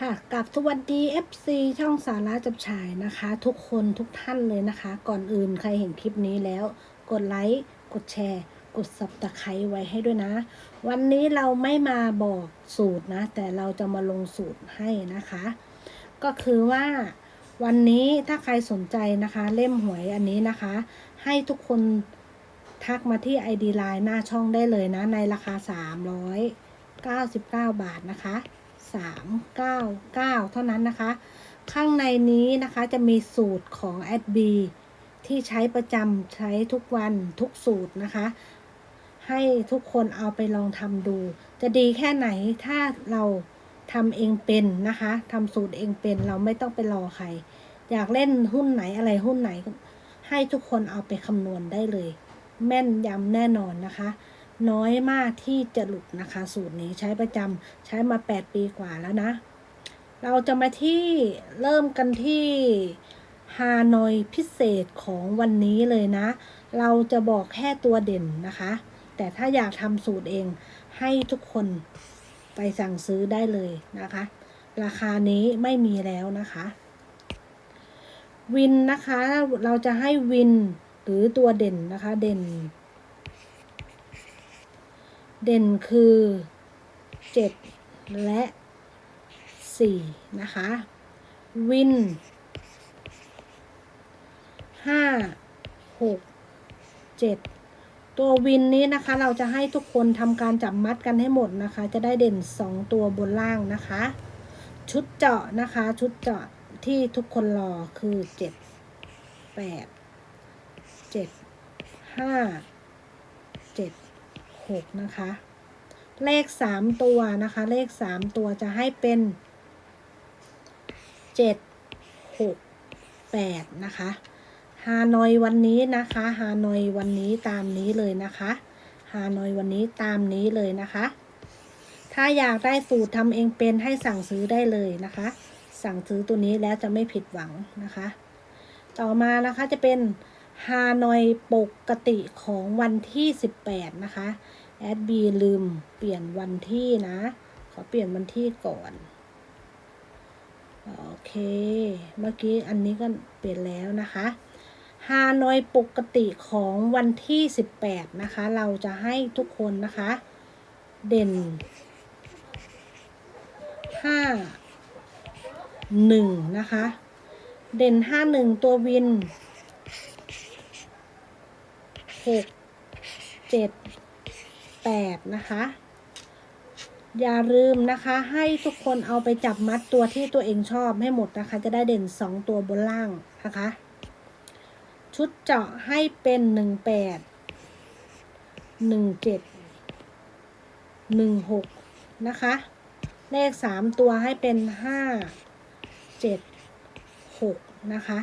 ค่ะกับสวัสดี FC ช่องสาระจับฉายนะคะ ทุกคนทุกท่านเลยนะคะ ก่อนอื่นใครเห็นคลิปนี้แล้ว กดไลค์กดแชร์ กดสับตะไคร้ไว้ให้ด้วยนะ วันนี้เราไม่มาบอกสูตรนะ แต่เราจะมาลงสูตรให้นะคะ ก็คือว่าวันนี้ถ้าใครสนใจนะคะ เล่มหวยอันนี้นะคะ ให้ทุกคนทักมาที่ ID Line หน้าช่องได้เลยนะ ในราคา 399 บาทนะคะ 399 เท่านั้นนะคะ ข้างในนี้นะคะจะมีสูตรของ a d b ที่ใช้ประจำใช้ทุกวันทุกสูตรนะคะ ให้ทุกคนเอาไปลองทำดู จะดีแค่ไหนถ้าเราทำเองเป็นนะคะทำสูตรเองเป็นเราไม่ต้องไปรอใคร อยากเล่นหุ้นไหนอะไรหุ้นไหน ให้ทุกคนเอาไปคำนวณได้เลย แม่นยำแน่นอนนะคะ น้อยมากที่จะหลุดนะคะ สูตรนี้ใช้ประจำใช้มา 8 ปีกว่าแล้วนะ เราจะมาที่เริ่มกันที่ฮานอยพิเศษของวันนี้เลยนะ เราจะบอกแค่ตัวเด่นนะคะ แต่ถ้าอยากทำสูตรเองให้ทุกคนไปสั่งซื้อได้เลยนะคะ ราคานี้ไม่มีแล้วนะคะ วินนะคะเราจะให้วินหรือตัวเด่นนะคะเด่น เด่นคือ 7 และ 4 นะคะ วิน 5 6 7 ตัววินนี้นะคะ เราจะให้ทุกคนทำการจับมัดกันให้หมดนะคะ จะได้เด่น 2 ตัวบนล่างนะคะ ชุดเจาะนะคะ ชุดเจาะที่ทุกคนรอคือ 7 8 7 5 7 หกนะคะ เลขสามตัวนะคะ เลขสามตัวจะให้เป็นเจ็ดหกแปดนะคะฮานอยวันนี้นะคะฮานอยวันนี้ตามนี้เลยนะคะฮานอยวันนี้ตามนี้เลยนะคะ ถ้าอยากได้สูตรทำเองเป็นให้สั่งซื้อได้เลยนะคะ สั่งซื้อตัวนี้แล้วจะไม่ผิดหวังนะคะ ต่อมานะคะจะเป็น ฮานอยปกติของวันที่ 18 นะคะ แอดบีลืมเปลี่ยนวันที่นะ ขอเปลี่ยนวันที่ก่อน โอเค เมื่อกี้อันนี้ก็เปลี่ยนแล้วนะคะฮานอยปกติของวันที่ 18 นะคะ เราจะให้ทุกคนนะคะ เด่น 5 1 นะคะ เด่น 5 1 ตัววิน หกเจ็ดแปดนะคะ อย่าลืมนะคะ ให้ทุกคนเอาไปจับมัดตัวที่ตัวเองชอบให้หมดนะคะ จะได้เด่นสองตัวบนล่างนะคะ ชุดเจาะให้เป็นหนึ่งแปดหนึ่งเจ็ดหนึ่งหกนะคะ เลขสามตัวให้เป็นห้าเจ็ดหกนะคะ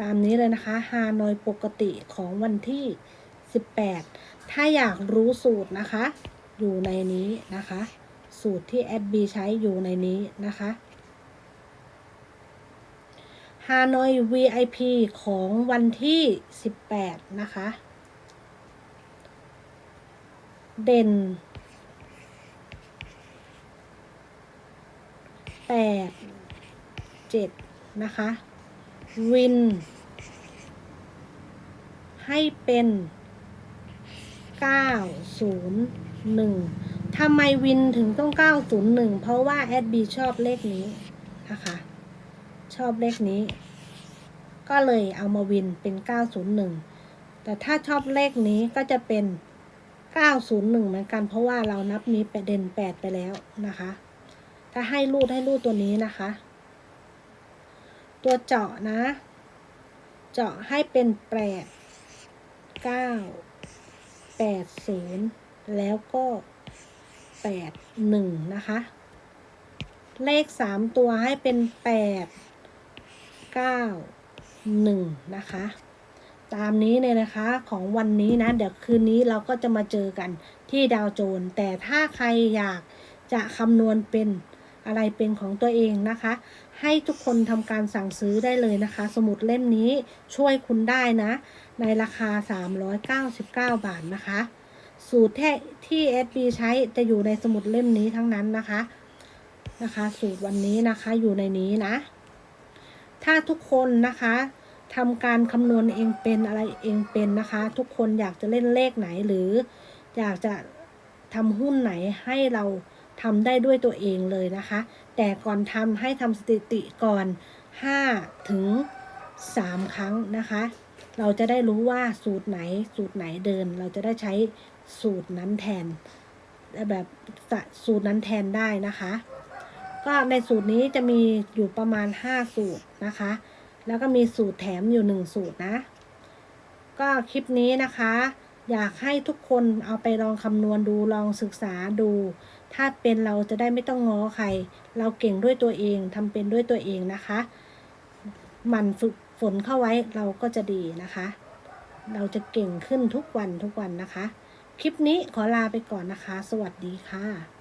ตามนี้เลยนะคะฮานอยปกติของวันที่ 18 ถ้าอยากรู้สูตรนะคะ อยู่ในนี้นะคะ สูตรที่แอดบีใช้อยู่ในนี้นะคะฮานอย VIP ของวันที่ 18 นะคะ เด่น 8 7 นะคะ วิน ให้เป็น 901ทำไมวินถึงต้อง 901 เพราะว่าแอดบีชอบเลขนี้นะคะ ชอบเลขนี้ ก็เลยเอามาวินเป็น 901 แต่ถ้าชอบเลขนี้ก็จะเป็น 901 เหมือนกัน เพราะว่าเรานับนี้ไปเด่น8 ไปแล้วนะคะ ถ้าให้รูดให้รูดตัวนี้นะคะ ตัวเจาะนะ เจาะให้เป็นแปดเก้าแปดศูนย์แล้วก็แปดหนึ่งนะคะ เลขสามตัวให้เป็นแปดเก้าหนึ่งนะคะ ตามนี้เลยนะคะของวันนี้นะ เดี๋ยวคืนนี้เราก็จะมาเจอกันที่ดาวโจน แต่ถ้าใครอยากจะคำนวณเป็น อะไรเป็นของตัวเองนะคะ ให้ทุกคนทำการสั่งซื้อได้เลยนะคะ สมุดเล่มนี้ช่วยคุณได้นะ ในราคา 399 บาทนะคะ สูตรที่ที่ SB ใช้จะอยู่ในสมุดเล่มนี้ทั้งนั้นนะคะนะคะ สูตรวันนี้นะคะอยู่ในนี้นะ ถ้าทุกคนนะคะทำการคำนวณเองเป็นอะไรเองเป็นนะคะ ทุกคนอยากจะเล่นเลขไหนหรือ อยากจะทำหุ้นไหนให้เรา ทำได้ด้วยตัวเองเลยนะคะ แต่ก่อนทำให้ทำสถิติก่อน 5 ถึง 3 ครั้งนะคะ เราจะได้รู้ว่าสูตรไหนสูตรไหนเดิน เราจะได้ใช้สูตรนั้นแทน แบบสูตรนั้นแทนได้นะคะ ก็ในสูตรนี้จะมีอยู่ประมาณ 5 สูตรนะคะ แล้วก็มีสูตรแถมอยู่ 1 สูตรนะ ก็คลิปนี้นะคะอยากให้ทุกคนเอาไปลองคำนวณดูลองศึกษาดู ถ้าเป็นเราจะได้ไม่ต้องง้อใคร เราเก่งด้วยตัวเองทำเป็นด้วยตัวเองนะคะหมันฝึกฝนเข้าไว้เราก็จะดีนะคะ เราจะเก่งขึ้นทุกวันทุกวันนะคะ คลิปนี้ขอลาไปก่อนนะคะ สวัสดีค่ะ